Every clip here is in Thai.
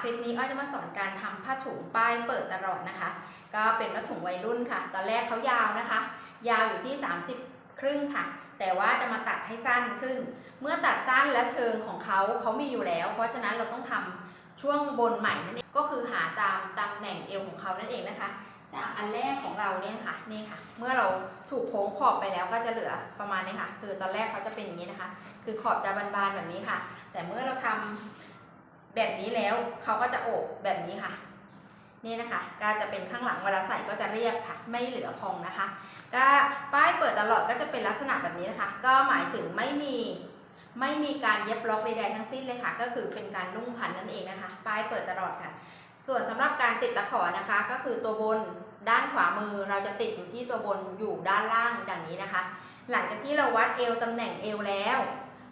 คลิปนี้อ้อยจะมาสอนการทำผ้าถุงป้ายเปิดตลอดนะคะ ก็เป็นผ้าถุงวัยรุ่นค่ะ ตอนแรกเขายาวนะคะ ยาวอยู่ที่ 30 ครึ่งค่ะ แต่ว่าจะมาตัดให้สั้นขึ้น เมื่อตัดสั้นแล้วเชิงของเขาเขามีอยู่แล้ว เพราะฉะนั้นเราต้องทำช่วงบนใหม่นั่นเองก็คือหาตามตำแหน่งเอวของเขานั่นเองนะคะ จากอันแรกของเราเนี่ยค่ะนี่ค่ะ เมื่อเราถูกโค้งขอบไปแล้วก็จะเหลือประมาณนี้ค่ะ คือตอนแรกเขาจะเป็นอย่างนี้นะคะ คือขอบจะบานๆแบบนี้ค่ะ แต่เมื่อเราทำ แบบนี้แล้วเขาก็จะโอบแบบนี้ค่ะนี่นะคะก็จะเป็นข้างหลังเวลาใส่ก็จะเรียบค่ะ ไม่เหลือพองนะคะ ก็ป้ายเปิดตลอดก็จะเป็นลักษณะแบบนี้นะคะ ก็หมายถึงไม่มีไม่มีการเย็บล็อกใดๆทั้งสิ้นเลยค่ะ ก็คือเป็นการนุ่งพันนั่นเองนะคะ ป้ายเปิดตลอดค่ะ ส่วนสำหรับการติดตะขอนะคะ ก็คือตัวบนด้านขวามือเราจะติดอยู่ที่ตัวบนอยู่ด้านล่างดังนี้นะคะ หลังจากที่เราวัดเอวตำแหน่งเอวแล้ว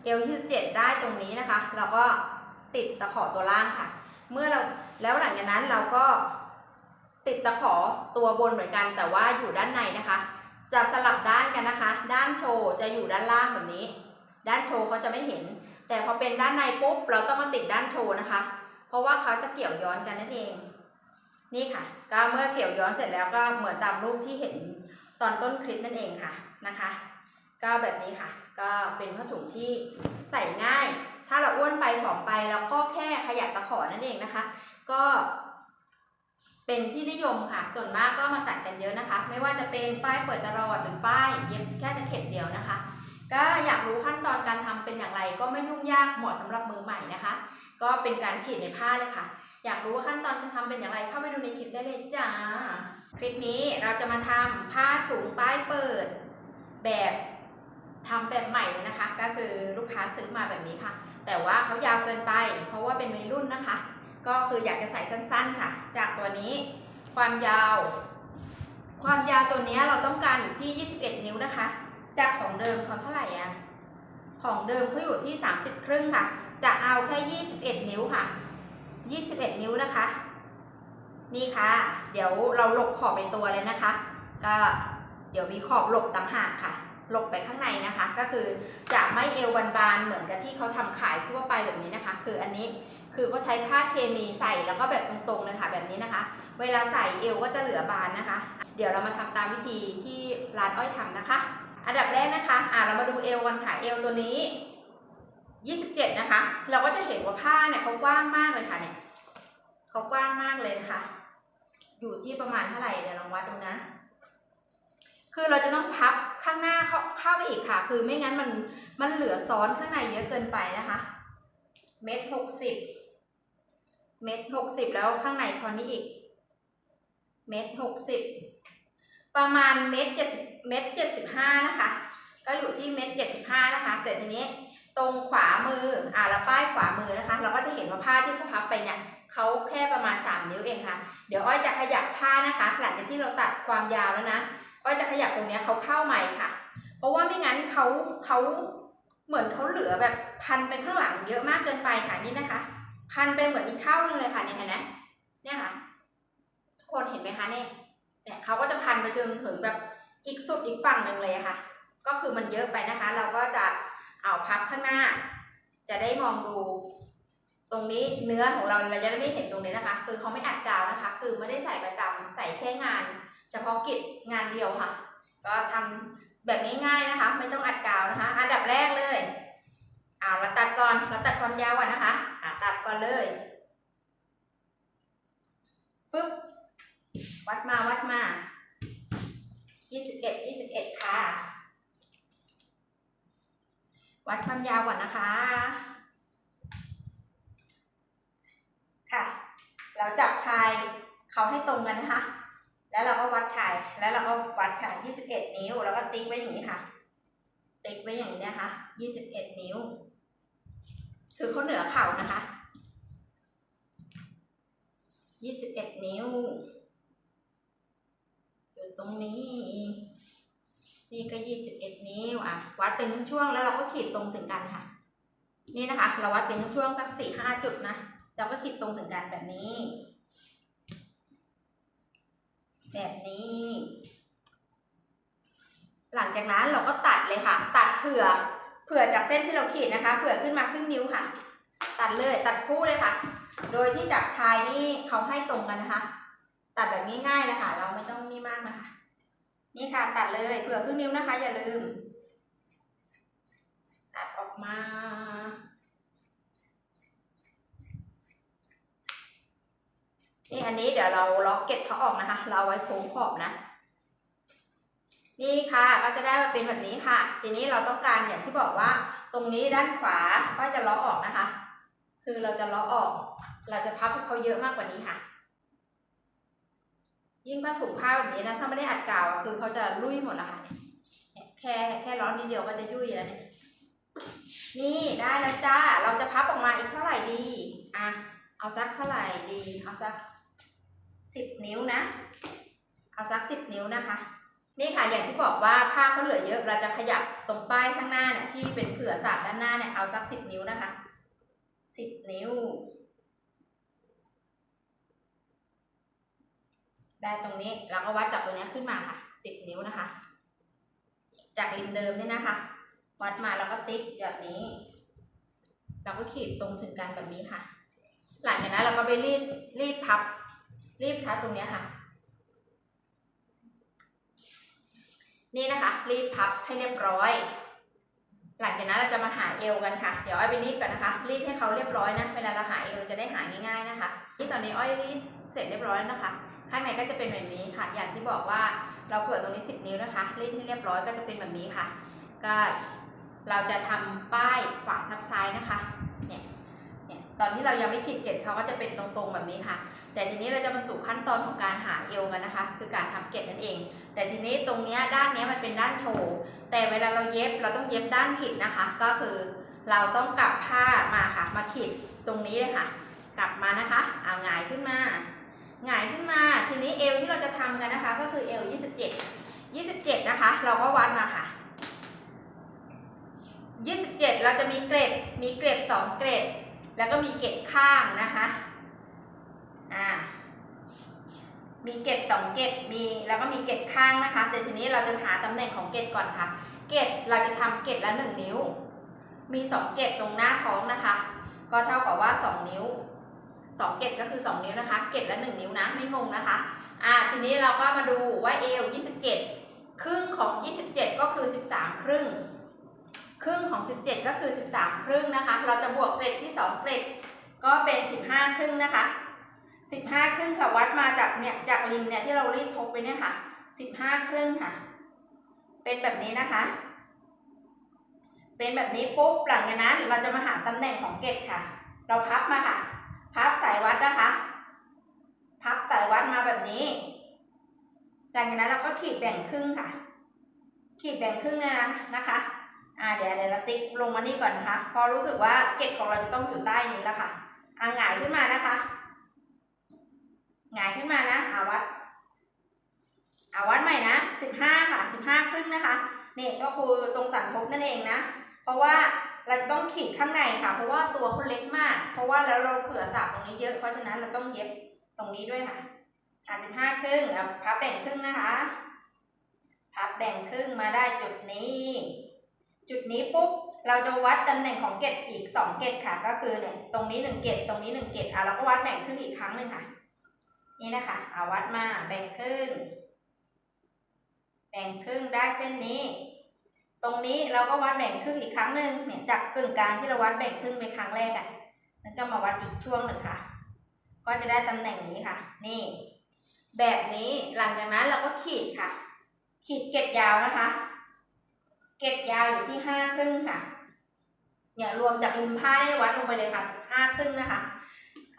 เอว27ได้ตรงนี้นะคะ เราก็ ติดตะขอตัวล่างค่ะ เมื่อเราแล้วหลังจากนั้นเราก็ติดตะขอตัวบนเหมือนกัน แต่ว่าอยู่ด้านในนะคะ จะสลับด้านกันนะคะ ด้านโชว์จะอยู่ด้านล่างแบบนี้ ด้านโชว์เขาจะไม่เห็น แต่พอเป็นด้านในปุ๊บเราต้องมาติดด้านโชว์นะคะ เพราะว่าเขาจะเกี่ยวย้อนกันนั่นเอง นี่ค่ะก็เมื่อเกี่ยวย้อนเสร็จแล้วก็เหมือนตามรูปที่เห็นตอนต้นคลิปนั่นเองค่ะนะคะ ก็แบบนี้ค่ะ ก็เป็นผ้าถุงที่ใส่ง่าย ถ้าเราอ้วนไปผอมไปเราก็แค่ขยับตะขอนั่นเองนะคะ ก็เป็นที่นิยมค่ะ ส่วนมากก็มาตัดกันเยอะนะคะ ไม่ว่าจะเป็นป้ายเปิดตลอดหรือป้ายเย็บแค่ตะเข็บเดียวนะคะ ก็อยากรู้ขั้นตอนการทำเป็นอย่างไร ก็ไม่ยุ่งยากเหมาะสำหรับมือใหม่นะคะ ก็เป็นการขีดในผ้าเลยค่ะ อยากรู้ว่าขั้นตอนการทำเป็นอย่างไรเข้าไปดูในคลิปได้เลยจ้า คลิปนี้เราจะมาทำผ้าถุงป้ายเปิดแบบทำแบบใหม่เลยนะคะ ก็คือลูกค้าซื้อมาแบบนี้ค่ะ แต่ว่าเขายาวเกินไป เพราะว่าเป็นวัยรุ่นนะคะ ก็คืออยากจะใส่สั้นๆค่ะ จากตัวนี้ความยาว ความยาวตัวนี้เราต้องการอยู่ที่ 21 นิ้วนะคะ จากของเดิมเขาเท่าไหร่อะของเดิมเขาอยู่ที่ 30 ครึ่งค่ะ จะเอาแค่ 21 นิ้วค่ะ 21 นิ้วนะคะ นี่ค่ะ เดี๋ยวเราหลบขอบในตัวเลยนะคะ ก็เดี๋ยวมีขอบหลบต่างหากค่ะ ลบไปข้างในนะคะ ก็คือจะไม่เอวบานๆเหมือนกับที่เขาทำขายทั่วไปแบบนี้นะคะ คืออันนี้คือเขาใช้ผ้าเคมีใส่แล้วก็แบบตรงๆเลยค่ะแบบนี้นะคะ เวลาใส่เอวก็จะเหลือบานนะคะ เดี๋ยวเรามาทำตามวิธีที่ร้านอ้อยทำนะคะ อันดับแรกนะคะ อ่าเรามาดูเอวกันค่ะเอวตัวนี้ 27 นะคะ เราก็จะเห็นว่าผ้าเนี่ยเขากว้างมากเลยค่ะเนี่ยเขากว้างมากเลยนะคะ อยู่ที่ประมาณเท่าไหร่เดี๋ยวลองวัดดูนะ คือเราจะต้องพับข้างหน้าเข้าเข้าไปอีกค่ะ คือไม่งั้นมันมันเหลือซ้อนข้างในเยอะเกินไปนะคะ เม็ดหกสิบเม็ดหกสิบแล้วข้างในทอนี้อีก เม็ดหกสิบประมาณเม็ดเจ็ดเม็ดเจ็ดสิบห้านะคะ ก็อยู่ที่เม็ดเจ็ดสิบห้านะคะ แต่ทีนี้ตรงขวามืออ่าแล้วป้ายขวามือนะคะ เราก็จะเห็นว่าผ้าที่เขาพับไปเนี่ยเขาแค่ประมาณสามนิ้วเองค่ะ เดี๋ยวอ้อยจะขยับผ้านะคะ หลังจากที่เราตัดความยาวแล้วนะ อ้อยจะขยับตรงนี้เขาเข้าใหม่ค่ะ เพราะว่าไม่งั้นเขาเขาเหมือนเขาเหลือแบบพันไปข้างหลังเยอะมากเกินไปค่ะนี่นะคะ พันไปเหมือนอีกเท่านึงเลยค่ะเนี่ยเห็นไหมเนี่ยค่ะทุกคนเห็นไหมคะเนี่ยเนี่ยเขาก็จะพันไปจนถึงแบบอีกสุดอีกฝั่งหนึ่งเลยค่ะ ก็คือมันเยอะไปนะคะ เราก็จะเอาพับข้างหน้า จะได้มองดูตรงนี้เนื้อของเราเราจะได้ไม่เห็นตรงนี้นะคะ คือเขาไม่อัดกาวนะคะ คือไม่ได้ใส่ประจำใส่แค่งาน เฉพาะกิจงานเดียวค่ะ ก็ทำแบบง่ายๆนะคะ ไม่ต้องอัดกาวนะคะ อันดับแรกเลยเอาเราตัดก่อนเราตัดความยาวก่อนนะคะอ่าตัดก่อนเลยฟึบวัดมาวัดมายี่สิบเอ็ดยี่สิบเอ็ดค่ะ วัดความยาวก่อนนะคะ ค่ะเราจับชายเขาให้ตรงกันนะคะ แล้วเราก็วัดชาย แล้วเราก็วัดค่ะ21 นิ้ว แล้วก็ติ๊กไว้อย่างนี้ค่ะ ติ๊กไว้อย่างนี้นะคะ21 นิ้ว คือเขาเหนือเข่านะคะ21 นิ้ว อยู่ตรงนี้ นี่ก็ 21 นิ้วอะ วัดเป็นช่วงๆแล้วเราก็ขีดตรงถึงกันค่ะ นี่นะคะ เราวัดเป็นช่วงสักสี่ห้าจุดนะ เราก็ขีดตรงถึงกันแบบนี้ แบบนี้ หลังจากนั้นเราก็ตัดเลยค่ะ ตัดเผื่อเผื่อจากเส้นที่เราขีดนะคะ เผื่อขึ้นมาครึ่งนิ้วค่ะ ตัดเลยตัดคู่เลยค่ะ โดยที่จับชายนี่เขาให้ตรงกันนะคะ ตัดแบบง่ายๆเลยค่ะ เราไม่ต้องนี่มากนะคะ นี่ค่ะ ตัดเลยเผื่อครึ่งนิ้วนะคะ อย่าลืม ตัดออกมา นี่อันนี้เดี๋ยวเราล็อกเก็ตเขาออกนะคะ เราไว้โค้งขอบนะ นี่ค่ะก็จะได้มาเป็นแบบนี้ค่ะ ทีนี้เราต้องการอย่างที่บอกว่า ตรงนี้ด้านขวาก็จะล้อกออกนะคะ คือเราจะล้อกออก เราจะพับให้เขาเยอะมากกว่านี้ค่ะ ยิ่งผ้าถุงผ้าแบบนี้นะ ถ้าไม่ได้อัดกาวอะคือเขาจะลุยหมดละค่ะแค่แค่ร้อนนิดเดียวก็จะยุ่ยแล้วเนี่ย นี่ได้แล้วจ้า เราจะพับออกมาอีกเท่าไหร่ดี อะ เอาสักเท่าไหร่ดี เอาสัก สิบนิ้วนะ เอาสักสิบนิ้วนะคะ นี่ค่ะอย่างที่บอกว่าผ้าเขาเหลือเยอะ เราจะขยับตรงป้ายข้างหน้าเนี่ยที่เป็นเผื่อสาดด้านหน้าเนี่ยเอาสักสิบนิ้วนะคะสิบนิ้ว ได้ตรงนี้เราก็วัดจากตรงนี้ขึ้นมาค่ะสิบนิ้วนะคะ จากริมเดิมเนี่ยนะคะ วัดมาแล้วก็ติ๊กแบบนี้ เราก็ขีดตรงถึงกันแบบนี้ค่ะ หลังจากนั้นเราก็ไปรีดรีดพับ รีดพับตรงนี้ค่ะ นี่นะคะ รีดพับให้เรียบร้อย หลังจากนั้นเราจะมาหาเอวกันค่ะ เดี๋ยวอ้อยไปรีดก่อนนะคะ รีดให้เขาเรียบร้อยนะ เวลาเราหาเอวเราจะได้หาง่ายๆนะคะ ที่ตอนนี้อ้อยรีดเสร็จเรียบร้อยแล้วนะคะ ข้างในก็จะเป็นแบบนี้ค่ะ อย่างที่บอกว่าเราเผื่อตรงนี้ 10 นิ้วนะคะ รีดให้เรียบร้อยก็จะเป็นแบบนี้ค่ะ ก็เราจะทำป้ายขวาทับซ้ายนะคะ ตอนที่เรายังไม่ขีดเกล็ดเขาก็จะเป็นตรงๆแบบนี้ค่ะ แต่ทีนี้เราจะมาสู่ขั้นตอนของการหาเอวกันนะคะ คือการทำเกล็ดนั่นเอง แต่ทีนี้ตรงนี้ด้านนี้มันเป็นด้านโชว์แต่เวลาเราเย็บเราต้องเย็บด้านผิดนะคะ ก็คือเราต้องกลับผ้ามาค่ะ มาขีดตรงนี้เลยค่ะ กลับมานะคะเอาหงายขึ้นมาหงายขึ้นมาทีนี้เอวที่เราจะทำกันนะคะ ก็คือเอว27 27 นะคะ เราก็วัดมาค่ะ 27 เราจะมีเกรดมีเกรด2เกรด แล้วก็มีเกรดข้างนะคะอ่ามีเกรดสองเกรดมีแล้วก็มีเกรดข้างนะคะ แต่ทีนี้เราจะหาตำแหน่งของเกรดก่อนค่ะ เกรดเราจะทำเกรดละหนึ่งนิ้ว มีสองเกรดตรงหน้าท้องนะคะ ก็เท่ากับว่าสองนิ้วสองเกรดก็คือสองนิ้วนะคะ เกรดละหนึ่งนิ้วนะไม่งงนะคะอ่าทีนี้เราก็มาดูว่าเอว27ครึ่งของ27ก็คือ13ครึ่ง ครึ่งของ 17 ก็คือ 13 ครึ่งนะคะ เราจะบวกเกรดที่ 2 เกรดก็เป็น 15 ครึ่งนะคะ 15 ครึ่งค่ะ วัดมาจากเนี่ยจากริมเนี่ยที่เรารีดทบไปเนี่ยค่ะ 15 ครึ่งค่ะ เป็นแบบนี้นะคะ เป็นแบบนี้ปุ๊บหลังจากนั้นเราจะมาหาตำแหน่งของเกล็ดค่ะ เราพับมาค่ะ พับสายวัดนะคะ พับสายวัดมาแบบนี้หลังจากนั้นเราก็ขีดแบ่งครึ่งค่ะ ขีดแบ่งครึ่งนยนะนะคะ อ่าเดี๋ยวเดี๋ยวเราติ๊กลงมานี่ก่อนนะคะ พอรู้สึกว่าเกล็ดของเราจะต้องอยู่ใต้นี้แล้วค่ะอ่าหงายขึ้นมานะคะหงายขึ้นมานะอาวัดอาวัดใหม่นะสิบห้าค่ะสิบห้าครึ่งนะคะเนี่ก็คือตรงสันทบนั่นเองนะ เพราะว่าเราจะต้องขีดข้างในค่ะ เพราะว่าตัวเขาเล็กมาก เพราะว่าแล้วเราเผื่อสาบตรงนี้เยอะ เพราะฉะนั้นเราต้องเย็บตรงนี้ด้วยค่ะอะสิบห้าครึ่งอะพับแบ่งครึ่งนะคะ พับแบ่งครึ่งมาได้จุดนี้ จุดนี้ปุ๊บเราจะวัดตำแหน่งของเกตอีก 2 เกตค่ะ ก็คือเนี่ยตรงนี้ 1 เกตตรงนี้ 1 เกตอะเราก็วัดแบ่งครึ่งอีกครั้งหนึ่งค่ะ นี่นะคะเอาวัดมาแบ่งครึ่ง แบ่งครึ่งได้เส้นนี้ ตรงนี้เราก็วัดแบ่งครึ่งอีกครั้งหนึ่งเนี่ยจากกึ่งกลางที่เราวัดแบ่งครึ่งไปครั้งแรกอะแล้วก็มาวัดอีกช่วงหนึ่งค่ะ ก็จะได้ตำแหน่งนี้ค่ะ นี่ แบบนี้หลังจากนั้นเราก็ขีดค่ะ ขีดเกตยาวนะคะ เกตยาวอยู่ที่ห้าครึ่งค่ะ เนี่ยรวมจากริมผ้าได้วัดลงไปเลยค่ะห้าครึ่งนะคะ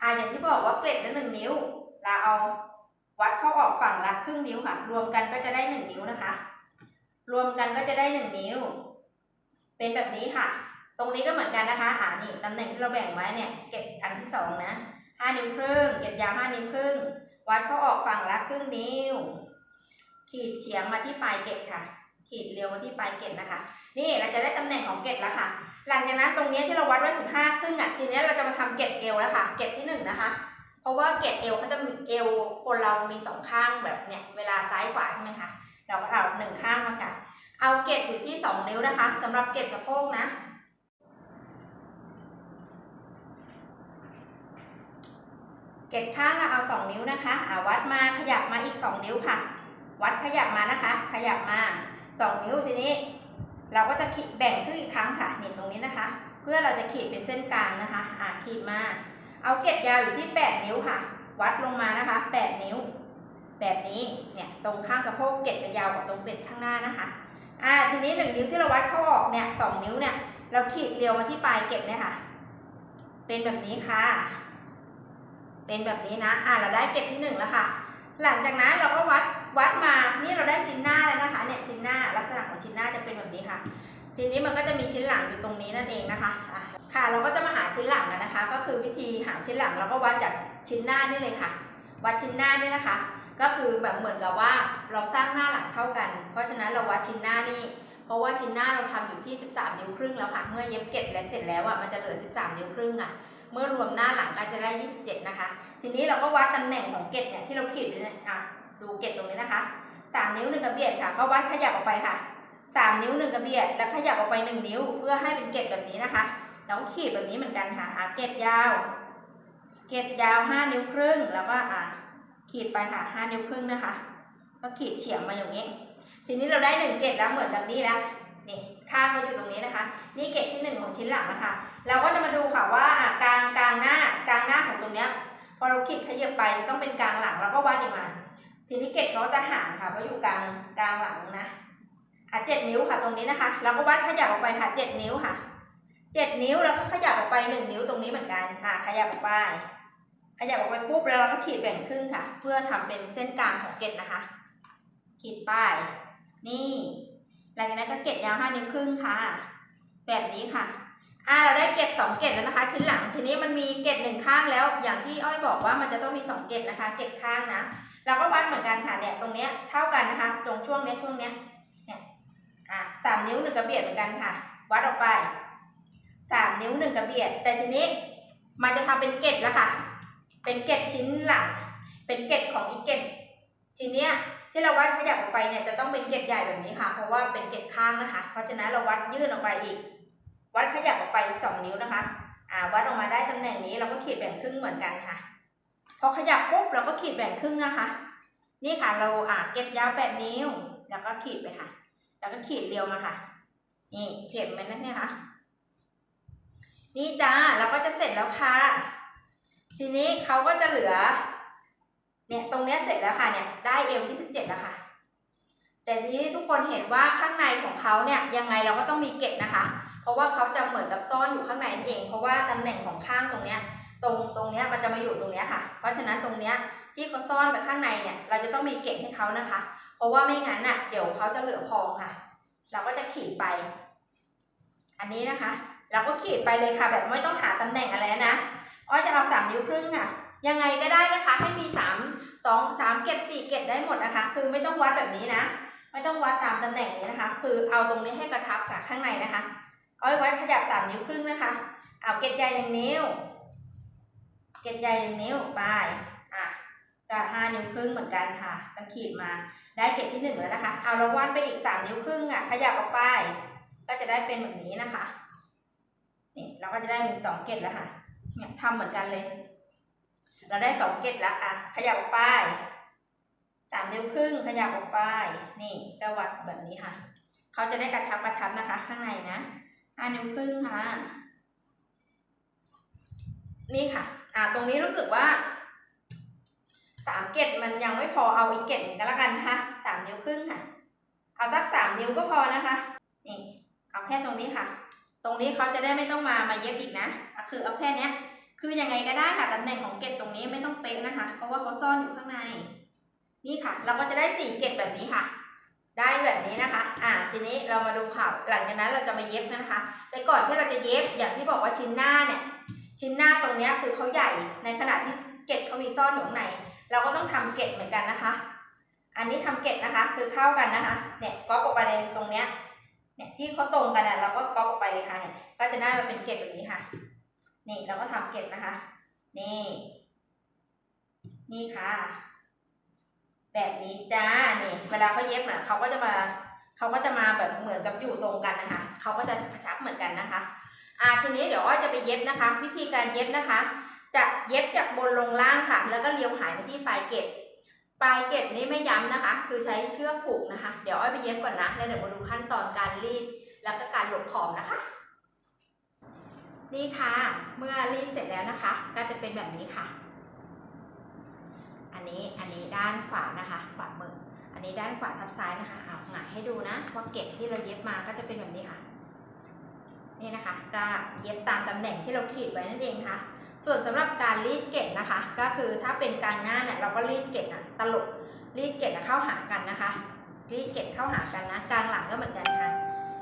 อ่าอย่างที่บอกว่าเกล็ดละหนึ่งนิ้ว เราเอาวัดเข้าออกฝั่งละครึ่งนิ้วค่ะ รวมกันก็จะได้หนึ่งนิ้วนะคะ รวมกันก็จะได้หนึ่งนิ้ว เป็นแบบนี้ค่ะ ตรงนี้ก็เหมือนกันนะคะอ่านี่ตำแหน่งที่เราแบ่งไว้เนี่ย เกล็ดอันที่สองนะห้านิ้วครึ่ง เกล็ดยาวห้านิ้วครึ่ง วัดเข้าออกฝั่งละครึ่งนิ้ว ขีดเฉียงมาที่ปลายเกล็ดค่ะ ขีดเรียวมาที่ปลายเกล็ดนะคะ นี่เราจะได้ตำแหน่งของเกล็ดแล้วค่ะ หลังจากนั้นตรงนี้ที่เราวัดไว้สิบห้าครึ่งอะทีนี้เราจะมาทำเกล็ดเอวแล้วค่ะ เกล็ดที่หนึ่งนะคะ เพราะว่าเกล็ดเอวเขาจะมีเอวคนเรามีสองข้างแบบเนี้ยเวลาซ้ายขวาใช่ไหมคะเราก็เอาหนึ่งข้างมาค่ะ เอาเกล็ดอยู่ที่สองนิ้วนะคะสำหรับเกล็ดสะโพกนะเกล็ดข้างเราเอาสองนิ้วนะคะอ่าวัดมาขยับมาอีกสองนิ้วค่ะ วัดขยับมานะคะ ขยับมา สองนิ้วทีนี้ เราก็จะขีดแบ่งครึ่งอีกครั้งค่ะเนี่ตรงนี้นะคะ เพื่อเราจะขีดเป็นเส้นกลางนะคะอ่าขีดมา เอาเกล็ดยาวอยู่ที่ 8 นิ้วค่ะ วัดลงมานะคะ 8 นิ้ว แบบนี้เนี่ยตรงข้างสะโพกเกล็ดจะยาวกว่าตรงเกล็ดข้างหน้านะคะอ่าทีนี้หนึ่งนิ้วที่เราวัดเข้าออกเนี่ยสองนิ้วเนี่ยเราขีดเรียวมาที่ปลายเกล็ดเนี่ยค่ะ เป็นแบบนี้ค่ะ เป็นแบบนี้นะอ่าเราได้เกล็ดที่หนึ่งแล้วค่ะ หลังจากนั้นเราก็วัด วัดมานี่เราได้ชิ้นหน้าแล้วนะคะเนี่ยชิ้นหน้าลักษณะของชิ้นหน้าจะเป็นแบบนี้ค่ะ ทีนี้มันก็จะมีชิ้นหลังอยู่ตรงนี้นั่นเองนะคะค่ะเราก็จะมาหาชิ้นหลังกันนะคะ ก็คือวิธีหาชิ้นหลังเราก็วัดจากชิ้นหน้านี่เลยค่ะ วัดชิ้นหน้านี่นะคะ ก็คือแบบเหมือนกับว่าเราสร้างหน้าหลังเท่ากัน เพราะฉะนั้นเราวัดชิ้นหน้านี่เพราะว่าชิ้นหน้าเราทำอยู่ที่ 13 นิ้วครึ่งแล้วค่ะ เมื่อเย็บเกล็ดแล้วเสร็จแล้วอะมันจะเหลือ 13 นิ้วครึ่งอะเมื่อรวมหน้าหลังก็จะได้ 27 นะคะ ทีนี้เราก็วัดตำแหน่งของเกล็ดเนี่ยที่เราขีดอยู่เนี่ยอะ ดูเกล็ดตรงนี้นะคะ3นิ้ว1กระเบียดค่ะก็วัดขยับออกไปค่ะ3นิ้ว1กระเบียด แล้วขยับออกไป1นิ้ว เพื่อให้เป็นเกล็ดแบบนี้นะคะเราก็ขีดแบบนี้เหมือนกันค่ะเกล็ดยาว เกล็ดยาว5นิ้วครึ่งแล้วก็อะขีดไปค่ะ5นิ้วครึ่งนะคะ ก็ขีดเฉียงมาอย่างนี้ ทีนี้เราได้หนึ่งเกล็ดแล้วเหมือนแบบนี้แล้วนี่ข้างเราอยู่ตรงนี้นะคะ นี่เกล็ดที่หนึ่งของชิ้นหลังนะคะเราก็จะมาดูค่ะว่าอะกลางกลางหน้ากลางหน้าของตรงเนี้ยพอเราขีดขยับไปจะต้องเป็นกลางหลังแล้วก็วัดอีกมา ทีนี้เกล็ดเขาจะห่างค่ะเพราะอยู่กลางกลางหลังนะอะเจ็ดนิ้วค่ะตรงนี้นะคะเราก็วัดขยับออกไปค่ะเจ็ดนิ้วค่ะเจ็ดนิ้วแล้วก็ขยับออกไปหนึ่งนิ้วตรงนี้เหมือนกันค่ะ ขยับออกไป ขยับออกไปปุ๊บแล้วเราก็ขีดแบ่งครึ่งค่ะ เพื่อทำเป็นเส้นกลางของเกล็ดนะคะ ขีดไปนี่หลังจากนั้นก็เกล็ดยาวห้านิ้วครึ่งค่ะ แบบนี้ค่ะอ่าเราได้เกล็ดสองเกล็ดแล้วนะคะ ชิ้นหลังทีนี้มันมีเกล็ดหนึ่งข้างแล้ว อย่างที่อ้อยบอกว่ามันจะต้องมีสองเกล็ดนะคะ เกล็ดข้างนะ เราก็วัดเหมือนกันค่ะเนี่ยตรงเนี้ยเท่ากันนะคะ ตรงช่วงเนี้ยช่วงเนี้ยเนี่ยอะสามนิ้วหนึ่งกระเบียดเหมือนกันค่ะ วัดออกไปสามนิ้วหนึ่งกระเบียด แต่ทีนี้มันจะทำเป็นเกล็ดแล้วค่ะ เป็นเกล็ดชิ้นหลัง เป็นเกล็ดของอีกเกล็ดทีเนี้ยที่เราวัดขยับออกไปเนี่ยจะต้องเป็นเกล็ดใหญ่แบบนี้ค่ะ เพราะว่าเป็นเกล็ดข้างนะคะ เพราะฉะนั้นเราวัดยื่นออกไปอีก วัดขยับออกไปอีกสองนิ้วนะคะอ่าวัดออกมาได้ตำแหน่งนี้เราก็ขีดแบ่งครึ่งเหมือนกันค่ะ พอขยับปุ๊บเราก็ขีดแบ่งครึ่งนะคะ นี่ค่ะเราอ่าเก็บยาวแปดนิ้ว แล้วก็ขีดไปค่ะ แล้วก็ขีดเรียวมาค่ะ นี่เข็มมันนั่นเนี่ยค่ะ นี่จ้าเราก็จะเสร็จแล้วค่ะ ทีนี้เขาก็จะเหลือ เนี่ยตรงเนี้ยเสร็จแล้วค่ะเนี่ยได้เอวที่สิบเจ็ดแล้วค่ะ แต่ทีนี้ทุกคนเห็นว่าข้างในของเขาเนี่ยยังไงเราก็ต้องมีเกล็ดนะคะ เพราะว่าเขาจะเหมือนกับซ่อนอยู่ข้างในนั่นเอง เพราะว่าตำแหน่งของข้างตรงเนี้ย ตรงตรงเนี้ยมันจะมาอยู่ตรงเนี้ยค่ะ เพราะฉะนั้นตรงเนี้ยที่เขาซ่อนไปข้างในเนี่ย เราจะต้องมีเกล็ดให้เขานะคะ เพราะว่าไม่งั้นน่ะเดี๋ยวเขาจะเหลือพองค่ะ เราก็จะขีดไป อันนี้นะคะ เราก็ขีดไปเลยค่ะ แบบไม่ต้องหาตำแหน่งอะไรนะอ้อยจะเอาสามนิ้วครึ่งค่ะ ยังไงก็ได้นะคะ ให้มีสามสองสามเกล็ดสี่เกล็ดได้หมดนะคะ คือไม่ต้องวัดแบบนี้นะ ไม่ต้องวัดตามตำแหน่งนี้นะคะ คือเอาตรงนี้ให้กระชับค่ะข้างในนะคะอาไว้วัดขยับสามนิ้วครึ่งนะคะ เอาเกล็ดใหญ่หนึ่งนิ้ว เกล็ดใหญ่หนึ่งนิ้วไปอะก็ห้านิ้วครึ่งเหมือนกันค่ะก็ขีดมาได้เกล็ดที่หนึ่งแล้วนะคะ เอาเราวัดไปอีกสามนิ้วครึ่งอะขยับออกไป ก็จะได้เป็นแบบนี้นะคะนี่เราก็จะได้มีสองเกล็ดแล้วค่ะเนี่ยทำเหมือนกันเลย เราได้สองเกล็ดแล้วอะขยับออกไปสามนิ้วครึ่งขยับออกไปนี่ก็วัดแบบนี้ค่ะ เขาจะได้กระชับกระชับนะคะ ข้างในนะห้านิ้วครึ่งค่ะ นี่ค่ะอ่าตรงนี้รู้สึกว่าสามเกล็ดมันยังไม่พอเอาอีกเกล็ดหนึ่งก็แล้วกันนะคะสามนิ้วครึ่งค่ะ เอาสักสามนิ้วก็พอนะคะนี่เอาแค่ตรงนี้ค่ะ ตรงนี้เขาจะได้ไม่ต้องมามาเย็บอีกนะคือเอาแค่เนี้ยคือยังไงก็ได้ค่ะตำแหน่งของเกล็ดตรงนี้ไม่ต้องเป๊ะนะคะ เพราะว่าเขาซ่อนอยู่ข้างใน นี่ค่ะ เราก็จะได้สี่เกล็ดแบบนี้ค่ะ ได้แบบนี้นะคะ อ่าทีนี้เรามาดูค่ะหลังจากนั้นเราจะมาเย็บนะคะ แต่ก่อนที่เราจะเย็บอย่างที่บอกว่าชิ้นหน้าเนี่ย ชิ้นหน้าตรงนี้คือเขาใหญ่ในขณะที่เกล็ดเขามีซ่อนอยู่ข้างในเราก็ต้องทำเกล็ดเหมือนกันนะคะ อันนี้ทำเกล็ดนะคะคือเข้ากันนะคะเนี่ยก๊อปออกไปเลยตรงเนี้ยเนี่ยที่เขาตรงกันอะเราก็ก๊อปออกไปเลยค่ะเนี่ยก็จะได้มาเป็นเกล็ดแบบนี้ค่ะ นี่เราก็ทำเกล็ดนะคะ นี่ นี่ค่ะ แบบนี้จ้านี่เวลาเขาเย็บน่ะเขาก็จะมาเขาก็จะมาแบบเหมือนกับอยู่ตรงกันนะคะเขาก็จะกระชับเหมือนกันนะคะ อ่าทีนี้เดี๋ยวอ้อยจะไปเย็บนะคะ วิธีการเย็บนะคะ จะเย็บจากบนลงล่างค่ะ แล้วก็เลี้ยวหายไปที่ปลายเกล็ดปลายเกล็ดนี้ไม่ย้ำนะคะ คือใช้เชือกผูกนะคะ เดี๋ยวอ้อยไปเย็บก่อนนะแล้วเดี๋ยวมาดูขั้นตอนการรีด แล้วก็การหลบขอบนะคะ นี่ค่ะ เมื่อรีดเสร็จแล้วนะคะ ก็จะเป็นแบบนี้ค่ะ อันนี้อันนี้ด้านขวานะคะขวามือ อันนี้ด้านขวาทับซ้ายนะคะเอาหงายให้ดูนะว่าเกล็ดที่เราเย็บมาก็จะเป็นแบบนี้ค่ะ นี่นะคะก็เย็บตามตำแหน่งที่เราขีดไว้นั่นเองค่ะ ส่วนสำหรับการรีดเกล็ดนะคะ ก็คือถ้าเป็นการหน้าเนี่ยเราก็รีดเกล็ดอะตลบรีดเกล็ดอะเข้าหากันนะคะรีดเกล็ดเข้าหากันนะกลางหลังก็เหมือนกันค่ะ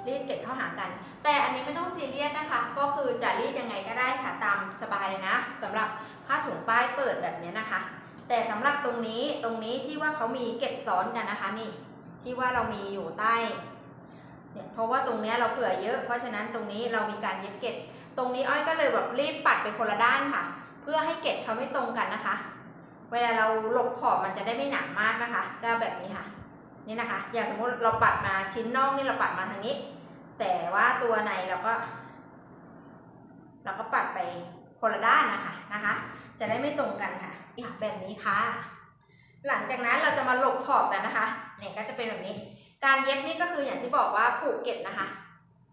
รีดเกล็ดเข้าหากัน แต่อันนี้ไม่ต้องซีเรียสนะคะ ก็คือจะรีดยังไงก็ได้ค่ะตามสบายเลยนะสำหรับผ้าถุงป้ายเปิดแบบนี้นะคะ แต่สำหรับตรงนี้ตรงนี้ที่ว่าเขามีเกล็ดซ้อนกันนะคะนี่ที่ว่าเรามีอยู่ใต้ เนี่ยเพราะว่าตรงเนี้ยเราเผื่อเยอะ เพราะฉะนั้นตรงนี้เรามีการเย็บเกล็ดตรงนี้อ้อยก็เลยแบบรีบปัดไปคนละด้านค่ะ เพื่อให้เกล็ดเขาไม่ตรงกันนะคะ เวลาเราหลบขอบมันจะได้ไม่หนามากนะคะ ก็แบบนี้ค่ะนี่นะคะ อย่างสมมติเราปัดมาชิ้นนอกนี่เราปัดมาทางนี้ แต่ว่าตัวในเราก็ เราก็ปัดไปคนละด้านนะคะนะคะ จะได้ไม่ตรงกันค่ะนี่ค่ะแบบนี้ค่ะ หลังจากนั้นเราจะมาหลบขอบกันนะคะเนี่ยก็จะเป็นแบบนี้ การเย็บนี่ก็คืออย่างที่บอกว่าผูกเก็บนะคะ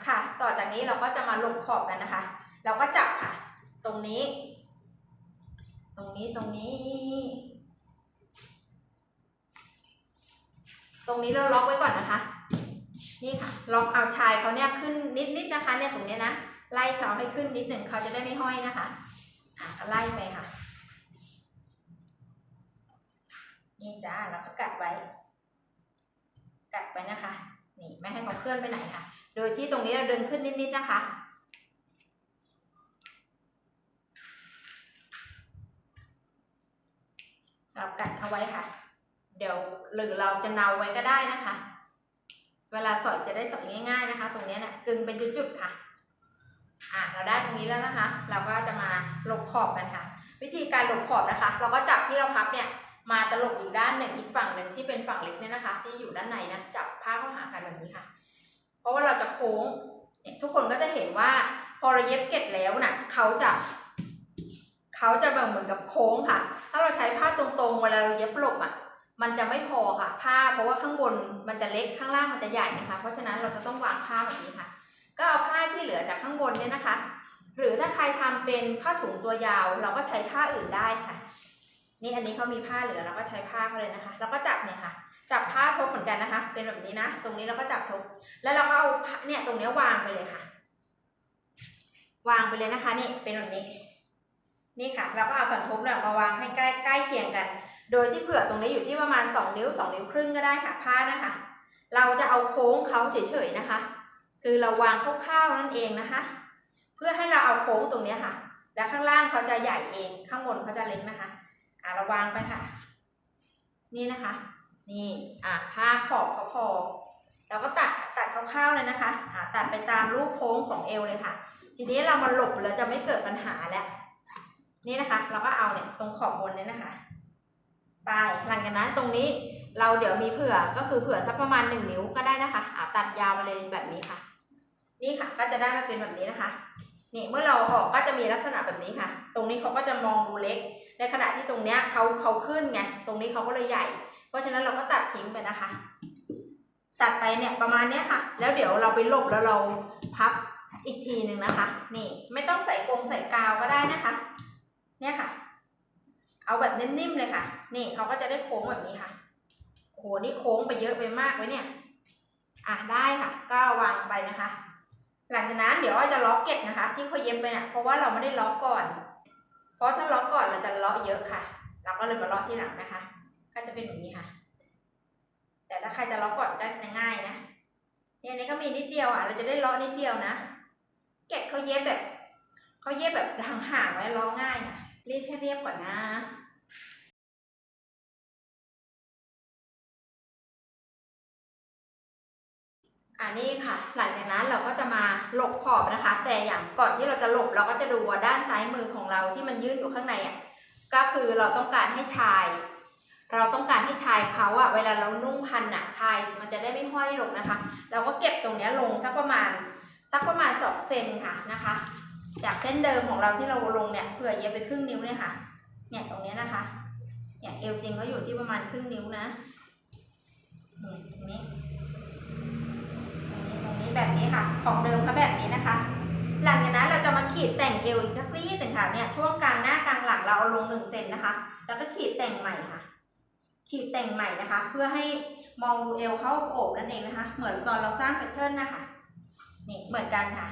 ค่ะ ต่อจากนี้เราก็จะมาหลบขอบกันนะคะ เราก็จับค่ะ ตรงนี้ ตรงนี้ตรงนี้ ตรงนี้เราล็อกไว้ก่อนนะคะ นี่ค่ะ ล็อกเอาชายเขาเนี่ยขึ้นนิดๆนะคะ เนี่ยตรงเนี้ยนะ ไล่เขาให้ขึ้นนิดหนึ่งเขาจะได้ไม่ห้อยนะคะอะก็ไล่ไปค่ะ นี่จ้าเราก็กัดไว้ กัดไว้นะคะ นี่ไม่ให้เขาเคลื่อนไปไหนค่ะ โดยที่ตรงนี้เราดึงขึ้นนิดๆนะคะเรากัดเขาไว้ค่ะ เดี๋ยวหรือเราจะเนาไว้ก็ได้นะคะ เวลาสอยจะได้สอยง่าย ๆนะคะ ตรงนี้เนี่ยกึงเป็นจุดๆค่ะอะเราได้ตรงนี้แล้วนะคะ เราก็จะมาหลบขอบกันค่ะ วิธีการหลบขอบนะคะ เราก็จับที่เราพับเนี่ย มาตลบอีกด้านหนึ่งอีกฝั่งหนึ่งที่เป็นฝั่งเล็กเนี่ยนะคะ ที่อยู่ด้านในนะจับผ้าเข้าหากันแบบนี้ค่ะ เพราะว่าเราจะโค้งเนี่ยทุกคนก็จะเห็นว่าพอเราเย็บเกล็ดแล้วน่ะเขาจะเขาจะแบบเหมือนกับโค้งค่ะ ถ้าเราใช้ผ้าตรงๆเวลาเราเย็บหลบอะมันจะไม่พอค่ะผ้าเพราะว่าข้างบนมันจะเล็กข้างล่างมันจะใหญ่นะคะ เพราะฉะนั้นเราจะต้องวางผ้าแบบนี้ค่ะ ก็เอาผ้าที่เหลือจากข้างบนเนี่ยนะคะ หรือถ้าใครทำเป็นผ้าถุงตัวยาว เราก็ใช้ผ้าอื่นได้ค่ะ นี่อันนี้เขามีผ้าเหลือเราก็ใช้ผ้าเขาเลยนะคะ แล้วก็จับเนี่ยค่ะ จับผ้าทบเหมือนกันนะคะ เป็นแบบนี้นะ ตรงนี้เราก็จับทบ แล้วเราก็เอาผ้าเนี่ยตรงนี้วางไปเลยค่ะ วางไปเลยนะคะนี่เป็นแบบนี้ นี่ค่ะ เราก็เอาสันทบเนี่ยมาวางให้ใกล้ใกล้เคียงกัน โดยที่เผื่อตรงนี้อยู่ที่ประมาณ 2 นิ้ว 2 นิ้วครึ่งก็ได้ค่ะผ้านะคะ เราจะเอาโค้งเขาเฉยๆนะคะ คือเราวางคร่าวๆนั่นเองนะคะ เพื่อให้เราเอาโค้งตรงนี้ค่ะ แล้วข้างล่างเขาจะใหญ่เอง ข้างบนเขาจะเล็กนะคะ อะเราวางไปค่ะ นี่นะคะ นี่อะผ้าขอบเขาพอเราก็ตัดตัดคร่าวๆเลยนะคะอะตัดไปตามรูปโค้งของเอวเลยค่ะ ทีนี้เรามาหลบแล้วจะไม่เกิดปัญหาแล้วนี่นะคะ เราก็เอาเนี่ยตรงขอบบนเนี่ยนะคะไปหลังจากนั้นตรงนี้เราเดี๋ยวมีเผื่อก็คือเผื่อสักประมาณหนึ่งนิ้วก็ได้นะคะอะตัดยาวมาเลยแบบนี้ค่ะ นี่ค่ะก็จะได้มาเป็นแบบนี้นะคะ นี่เมื่อเราออกก็จะมีลักษณะแบบนี้ค่ะ ตรงนี้เขาก็จะมองดูเล็ก ในขณะที่ตรงเนี้ยเขาเขาขึ้นไง ตรงนี้เขาก็เลยใหญ่ เพราะฉะนั้นเราก็ตัดทิ้งไปนะคะ ตัดไปเนี่ยประมาณเนี้ยค่ะ แล้วเดี๋ยวเราไปหลบแล้วเราพับอีกทีหนึ่งนะคะ นี่ไม่ต้องใส่กรงใส่กาวก็ได้นะคะ เนี่ยค่ะ เอาแบบนิ่มๆเลยค่ะ นี่เขาก็จะได้โค้งแบบนี้ค่ะโอ้โหนี่โค้งไปเยอะไปมากไว้เนี่ย อะได้ค่ะ ก็วางไปนะคะ หลังจากนั้นเดี๋ยวอ้อยจะล็อกเก็ตนะคะ ที่เขาเย็บไปเนี่ยเพราะว่าเราไม่ได้ล็อกก่อน เพราะถ้าล็อกก่อนเราจะล็อกเยอะค่ะ เราก็เลยมาล็อกที่หลังนะคะ ก็จะเป็นแบบนี้ค่ะ แต่ถ้าใครจะล็อกก่อนก็จะง่ายนะเนี่ยนี้ก็มีนิดเดียวอะเราจะได้ล็อกนิดเดียวนะ เก็ตเขาเย็บแบบเขาเย็บแบบห่างๆไว้ล็อกง่ายค่ะรีดให้เรียบก่อนนะ อันนี้ค่ะ หลังจากนั้นเราก็จะมาหลบขอบนะคะ แต่อย่างก่อนที่เราจะหลบเราก็จะดูว่าด้านซ้ายมือของเราที่มันยื่นอยู่ข้างในอะก็คือเราต้องการให้ชาย เราต้องการให้ชายเขาอะเวลาเรานุ่งพันอะชายมันจะได้ไม่ห้อยลงนะคะ เราก็เก็บตรงเนี้ยลงสักประมาณสักประมาณสองเซนค่ะนะคะ จากเส้นเดิมของเราที่เราลงเนี่ยเผื่อเย็บไปครึ่งนิ้วเนี่ยค่ะ เนี่ยตรงเนี้ยนะคะเนี่ยเอวจริงเขาอยู่ที่ประมาณครึ่งนิ้วนะเนี่ตรงนี้ตรงนี้ตรงนี้ แบบนี้ค่ะ ของเดิมเขาแบบนี้นะคะ หลังจากนั้นเราจะมาขีดแต่งเอวอีกสักนิดหนึ่งค่ะเนี่ยช่วงกลางหน้ากลางหลังเราเอาลงหนึ่งเซนนะคะ แล้วก็ขีดแต่งใหม่ค่ะ ขีดแต่งใหม่นะคะ เพื่อให้มองดูเอวเข้าโอบนั่นเองนะคะ เหมือนตอนเราสร้างแพทเทิร์นนะคะนี่เหมือนกันค่ะ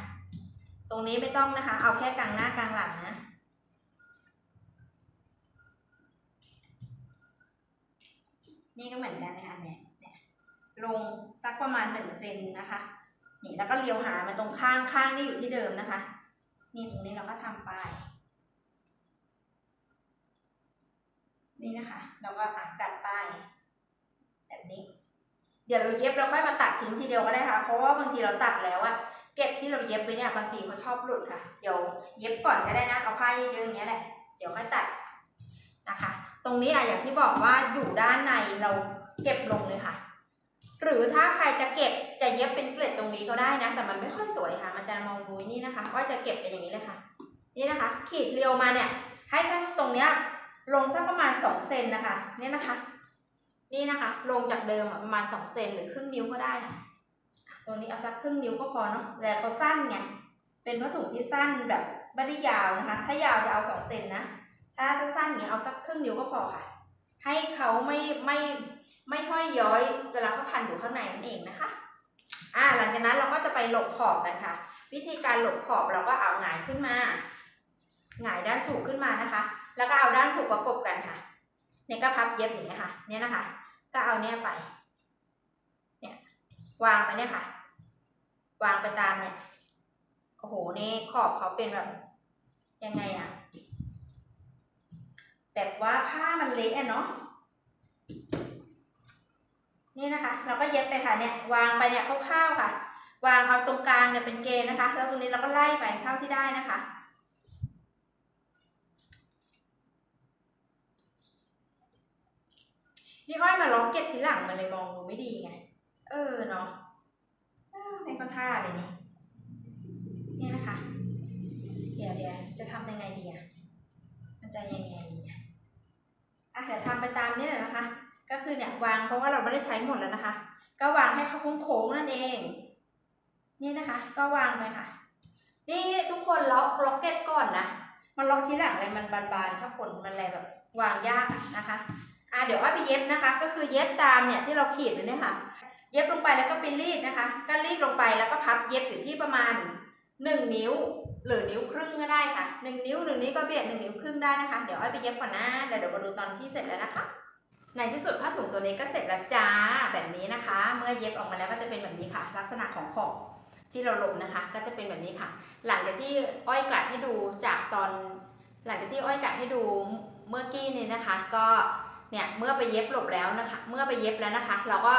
ตรงนี้ไม่ต้องนะคะ เอาแค่กลางหน้ากลางหลังนะนี่ก็เหมือนกันนะคะเนี่ยเนี่ยลงสักประมาณหนึ่งเซนนะคะ นี่แล้วก็เลี้ยวหามาตรงข้างข้างนี่อยู่ที่เดิมนะคะ นี่ตรงนี้เราก็ทำไป นี่นะคะ เราก็อัดกัดป้ายแบบนี้ เดี๋ยวเราเย็บเราค่อยมาตัดทิ้งทีเดียวก็ได้ค่ะ เพราะว่าบางทีเราตัดแล้วอะเก็บที่เราเย็บไปเนี่ยบางทีเขาชอบหลุดค่ะ เดี๋ยวเย็บก่อนก็ได้นะเอาผ้าเยอะๆอย่างเงี้ยแหละ เดี๋ยวค่อยตัดนะคะ ตรงนี้อะอย่างที่บอกว่าอยู่ด้านในเราเก็บลงเลยค่ะ หรือถ้าใครจะเก็บจะเย็บเป็นเกล็ดตรงนี้ก็ได้นะ แต่มันไม่ค่อยสวยค่ะมันจะมองดูนี่นะคะ ก็จะเก็บเป็นอย่างนี้เลยค่ะ นี่นะคะ ขีดเรียวมาเนี่ย ให้ข้างตรงเนี้ยลงสักประมาณสองเซนนะคะ เนี่ยนะคะ นี่นะคะ ลงจากเดิมประมาณสองเซนหรือครึ่งนิ้วก็ได้ค่ะ ตัวนี้เอาสักครึ่งนิ้วก็พอเนาะแต่เขาสั้นไง เป็นผ้าถุที่สั้นแบบไม่ได้ยาวนะคะ ถ้ายาวจะเอาสองเซนนะ ถ้าสั้นอย่างเงี้ยเอาสักครึ่งนิ้วก็พอค่ะ ให้เขาไม่ไม่ไม่ห้อยย้อยเวลาเขาพันอยู่ข้างในนั่นเองนะคะอ่าหลังจากนั้นเราก็จะไปหลบขอบกันค่ะ วิธีการหลบขอบเราก็เอาหงายขึ้นมาหงายด้านถูกขึ้นมานะคะ แล้วก็เอาด้านถูกประกบกันค่ะ เนี่ยก็พับเย็บอย่างเงี้ยค่ะ เนี่ยนะคะ ก็เอาเนี่ยไป เนี่ยวางไปเนี่ยค่ะ วางไปตามเนี่ยโอ้โหนี่ขอบเขาเป็นแบบยังไงอะ แบบว่าผ้ามันเละอะเนาะนี่นะคะ เราก็เย็บไปค่ะเนี่ยวางไปเนี่ยคร่าวๆค่ะ วางเอาตรงกลางเนี่ยเป็นเกณฑ์นะคะ แล้วตรงนี้เราก็ไล่ไปเท่าที่ได้นะคะนี่อ้อยมาล็อกเก็ตทีหลังมันเลยมองดูไม่ดีไง เออเนาะเออไม่เข้าท่าเลยนี่นี่นะคะ เดี๋ยวเดี๋ยวจะทำยังไงดีอะมันจะยังไง อะอะเดี๋ยวทำไปตามนี้แหละนะคะ ก็คือเนี่ยวางเพราะว่าเราไม่ได้ใช้หมดแล้วนะคะ ก็วางให้เขาโค้งๆนั่นเอง นี่นะคะ ก็วางไปค่ะ นี่ทุกคนล็อกล็อกเก็ตก่อนนะมันล็อกทีหลังอะไรมันบานๆชอบคนมันอะไรแบบวางยากนะคะอะเดี๋ยวว่าไปเย็บนะคะ ก็คือเย็บตามเนี่ยที่เราขีดเลยเนี่ยค่ะ เย็บลงไปแล้วก็ไปรีดนะคะ ก็รีดลงไปแล้วก็พับเย็บอยู่ที่ประมาณหนึ่งนิ้ว หรือนิ้วครึ่งก็ได้ค่ะหนึ่งนิ้วหรือนิ้วก็เบียดหนึ่งนิ้วครึ่งได้นะคะ เดี๋ยวอ้อยไปเย็บก่อนนะเดี๋ยวเดี๋ยวมาดูตอนที่เสร็จแล้วนะคะ ในที่สุดผ้าถุงตัวนี้ก็เสร็จแล้วจ้าแบบนี้นะคะ เมื่อเย็บออกมาแล้วก็จะเป็นแบบนี้ค่ะ ลักษณะของขอบที่เราลบนะคะ ก็จะเป็นแบบนี้ค่ะ หลังจากที่อ้อยกลัดให้ดูจากตอน หลังจากที่อ้อยกลัดให้ดูเมื่อกี้นี่นะคะ ก็เนี่ยเมื่อไปเย็บหลบแล้วนะคะ เมื่อไปเย็บแล้วนะคะ เราก็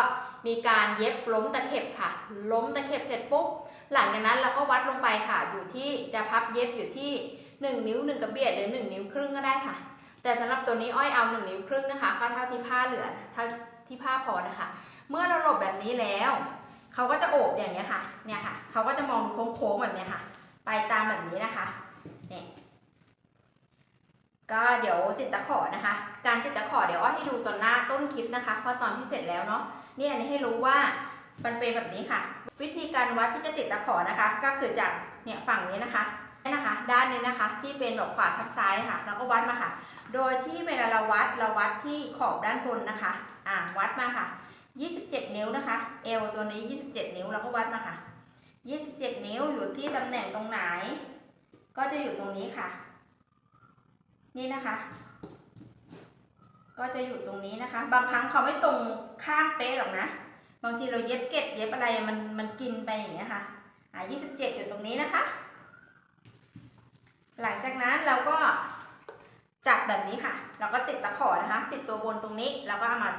มีการเย็บล้มตะเข็บค่ะ ล้มตะเข็บเสร็จปุ๊บ หลังจากนั้นเราก็วัดลงไปค่ะ อยู่ที่จะพับเย็บอยู่ที่ 1 นิ้ว 1กระเบียดหรือ 1 นิ้วครึ่งก็ได้ค่ะ แต่สำหรับตัวนี้อ้อยเอา 1 นิ้วครึ่งนะคะ ก็เท่าที่ผ้าเหลือเท่าที่ผ้าพอนะคะ เมื่อเราหลบแบบนี้แล้วเขาก็จะโอบอย่างเงี้ยค่ะ เนี่ยค่ะ เขาก็จะมองดูโค้งๆแบบเนี้ยค่ะ ไปตามแบบนี้นะคะเนี่ยก็เดี๋ยวติดตะขอนะคะ การติดตะขอเดี๋ยวอ้อยให้ดูตอนหน้าต้นคลิปนะคะ เพราะตอนที่เสร็จแล้วเนาะ นี่อันนี้ให้รู้ว่า มันเป็นแบบนี้ค่ะ วิธีการวัดที่จะติดตะขอนะคะ ก็คือจากเนี่ยฝั่งนี้นะคะนี่นะคะ ด้านนี้นะคะที่เป็นแบบขวาทับซ้ายค่ะแล้วก็วัดมาค่ะ โดยที่เวลาเราวัดเราวัดที่ขอบด้านบนนะคะอ่าวัดมาค่ะ 27 นิ้วนะคะเอวตัวนี้ 27 นิ้วเราก็วัดมาค่ะ 27 นิ้วอยู่ที่ตำแหน่งตรงไหน ก็จะอยู่ตรงนี้ค่ะ นี่นะคะ ก็จะอยู่ตรงนี้นะคะ บางครั้งเขาไม่ตรงข้างเป๊ะหรอกนะ บางทีเราเย็บเก็ดเย็บอะไรมันมันกินไปอย่างเงี้ยค่ะอ่า27 อยู่ตรงนี้นะคะ หลังจากนั้นเราก็จับแบบนี้ค่ะ เราก็ติดตะขอนะคะ ติดตัวบนตรงนี้แล้วก็เอามา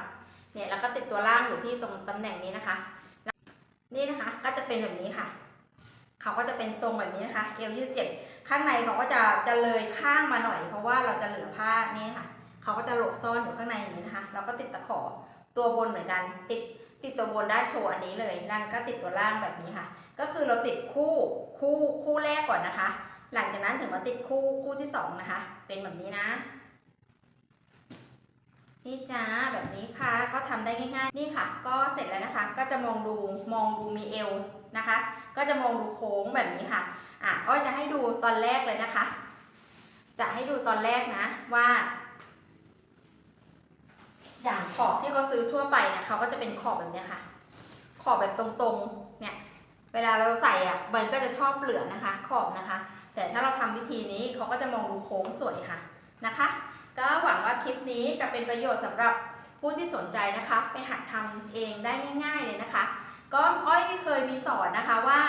เนี่ยแล้วก็ติดตัวล่างอยู่ที่ตรงตำแหน่งนี้นะคะ นี่นะคะก็จะเป็นแบบนี้ค่ะเขาก็จะเป็นทรงแบบนี้นะคะเอว27ข้างในเขาก็จะจะเลยข้างมาหน่อย เพราะว่าเราจะเหลือผ้านี่ค่ะเขาก็จะหลบซ่อนอยู่ข้างในอย่างนี้นะคะ เราก็ติดตะขอตัวบนเหมือนกันติด ติดตัวบนด้านโชว์อันนี้เลยแล้วก็ติดตัวล่างแบบนี้ค่ะ ก็คือเราติดคู่คู่คู่แรกก่อนนะคะ หลังจากนั้นถึงมาติดคู่คู่ที่สองนะคะ เป็นแบบนี้นะนี่จ้าแบบนี้ค่ะก็ทำได้ง่ายๆ นี่ค่ะ ก็เสร็จแล้วนะคะ ก็จะมองดูมองดูมีเอวนะคะ ก็จะมองดูโค้งแบบนี้ค่ะอะอ้อยจะให้ดูตอนแรกเลยนะคะ จะให้ดูตอนแรกนะว่า อย่างขอบที่เขาซื้อทั่วไปเนี่ยเขาก็จะเป็นขอบแบบนี้ค่ะ ขอบแบบตรงๆ เนี่ย เวลาเราใส่อะ มันก็จะชอบเหลือนะคะ ขอบนะคะ แต่ถ้าเราทำวิธีนี้เขาก็จะมองดูโค้งสวยค่ะนะคะ ก็หวังว่าคลิปนี้จะเป็นประโยชน์สำหรับผู้ที่สนใจนะคะ ไปหัดทำเองได้ง่าย ๆเลยนะคะ ก็อ้อยไม่เคยมีสอนนะคะว่า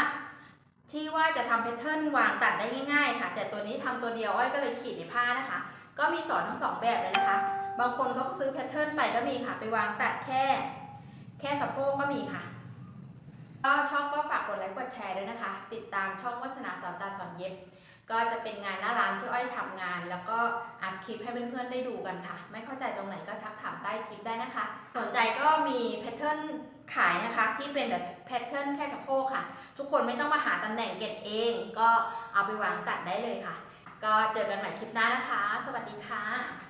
ที่ว่าจะทำแพทเทิร์นวางตัดได้ง่าย ๆ ค่ะ แต่ตัวนี้ทำตัวเดียวอ้อยก็เลยขีดในผ้านะคะ ก็มีสอนทั้งสองแบบเลยนะคะ บางคนเขาก็ซื้อแพทเทิร์นไปก็มีค่ะ ไปวางตัดแค่ แค่สะโพกก็มีค่ะ ก็ชอบก็ฝากกดไลค์กดแชร์ด้วยนะคะ ติดตามช่องวัฒนาสอนตาสอนเย็บ ก็จะเป็นงานหน้าร้านที่อ้อยทำงาน แล้วก็อัดคลิปให้เพื่อนๆได้ดูกันค่ะ ไม่เข้าใจตรงไหนก็ทักถามใต้คลิปได้นะคะ สนใจก็มีแพทเทิร์นขายนะคะที่เป็นแบบแพทเทิร์นแค่สะโพกค่ะ ทุกคนไม่ต้องมาหาตำแหน่งเก็บเอง ก็เอาไปวางตัดได้เลยค่ะ ก็เจอกันใหม่คลิปหน้านะคะ สวัสดีค่ะ